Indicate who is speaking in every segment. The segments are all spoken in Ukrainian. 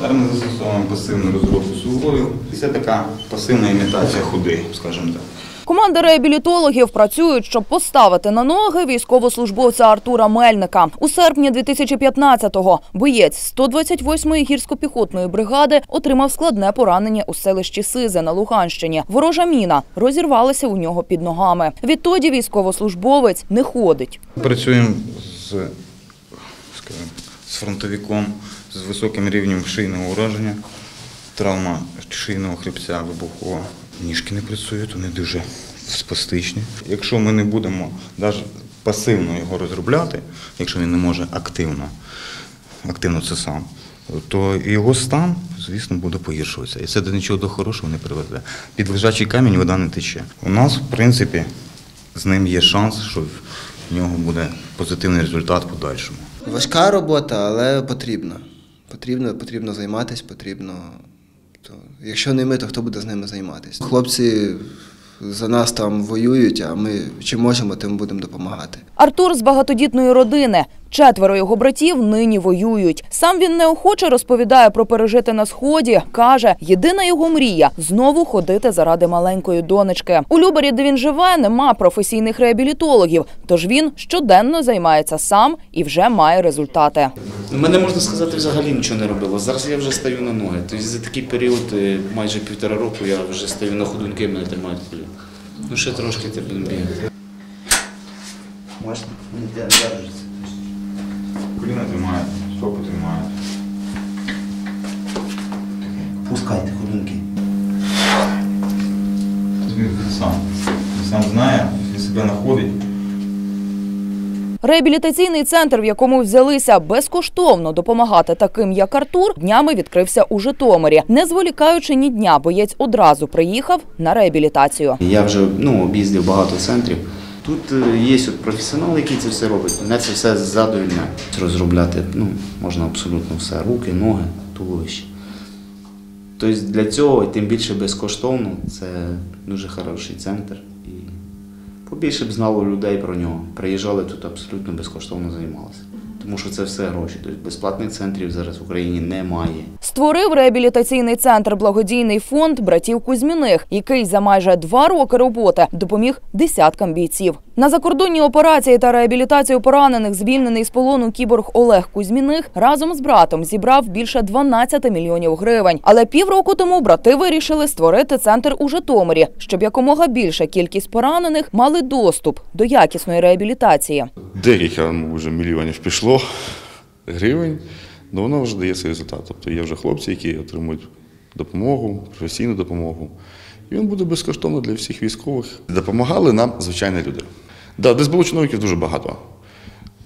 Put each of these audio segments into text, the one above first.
Speaker 1: Зараз ми застосовуємо пасивну розробку суглою. Це така пасивна імітація худи, скажімо так.
Speaker 2: Команда реабілітологів працюють, щоб поставити на ноги військовослужбовця Артура Мельника. У серпні 2015-го боєць 128-ї гірсько-піхотної бригади отримав складне поранення у селищі Сизе на Луганщині. Ворожа міна розірвалася у нього під ногами. Відтоді військовослужбовець не ходить.
Speaker 1: Працюємо з, скажімо, з фронтовиком з високим рівнем шийного ураження, травма шийного хребця вибухова. Ніжки не працюють, вони дуже спастичні. Якщо ми не будемо навіть пасивно його розробляти, якщо він не може активно, активно це сам, то його стан, звісно, буде погіршуватися. І це до нічого до хорошого не приведе. Під лежачий камінь вода не тече. У нас, в принципі, з ним є шанс, що в нього буде позитивний результат подальшому.
Speaker 3: Важка робота, але потрібна. Потрібно, потрібно займатися, потрібно. То, якщо не ми, то хто буде з ними займатися? Хлопці за нас там воюють, а ми чим можемо, тим будемо допомагати.
Speaker 2: Артур з багатодітної родини. Четверо його братів нині воюють. Сам він неохоче розповідає про пережити на сході. каже, єдина його мрія знову ходити заради маленької донечки. У Любарі, де він живе, нема професійних реабілітологів. Тож він щоденно займається сам і вже має результати.
Speaker 4: Мене можна сказати, взагалі нічого не робило. Зараз я вже стаю на ноги. Тобто за такий період, е, майже півтора року, я вже стаю на ходунки, мене тримають. Ну ще трошки ти будемо бігати.
Speaker 1: Коліна тримають, стопи тримають.
Speaker 5: Пускайте ходунки.
Speaker 1: Він сам. Він сам знає, він себе знаходить.
Speaker 2: Реабілітаційний центр, в якому взялися безкоштовно допомагати таким, як Артур, днями відкрився у Житомирі. Не зволікаючи ні дня, боєць одразу приїхав на реабілітацію.
Speaker 4: Я вже ну, об'їздив багато центрів. Тут е, є от професіонал, який це все робить. Мене це все задовільне. Розробляти ну, можна абсолютно все. Руки, ноги, туловище. Тобто для цього, і тим більше безкоштовно, це дуже хороший центр. І побільше б знало людей про нього. Приїжджали тут абсолютно безкоштовно займалися. Тому що це все гроші. Тобто безплатних центрів зараз в Україні немає.
Speaker 2: Створив реабілітаційний центр благодійний фонд братів Кузьміних, який за майже два роки роботи допоміг десяткам бійців. На закордонні операції та реабілітацію поранених звільнений з полону кіборг Олег Кузьміних разом з братом зібрав більше 12 мільйонів гривень. Але півроку тому брати вирішили створити центр у Житомирі, щоб якомога більша кількість поранених мали доступ до якісної реабілітації.
Speaker 6: Декілька ну, вже мільйонів пішло гривень, але воно вже дає свій результат. Тобто є вже хлопці, які отримують допомогу, професійну допомогу. І він буде безкоштовно для всіх військових. Допомагали нам звичайні люди. Да, десь було чиновників дуже багато.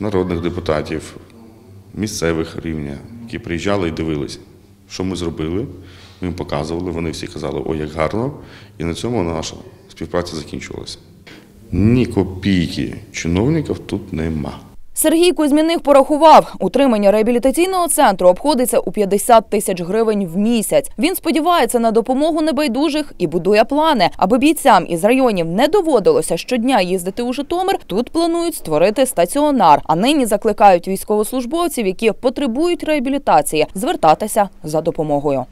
Speaker 6: Народних депутатів, місцевих рівня, які приїжджали і дивилися, що ми зробили. Ми їм показували, вони всі казали, ой, як гарно. І на цьому наша співпраця закінчувалася. Ні копійки чиновників тут нема.
Speaker 2: Сергій Кузьміних порахував, утримання реабілітаційного центру обходиться у 50 тисяч гривень в місяць. Він сподівається на допомогу небайдужих і будує плани, аби бійцям із районів не доводилося щодня їздити у Житомир. Тут планують створити стаціонар. А нині закликають військовослужбовців, які потребують реабілітації, звертатися за допомогою.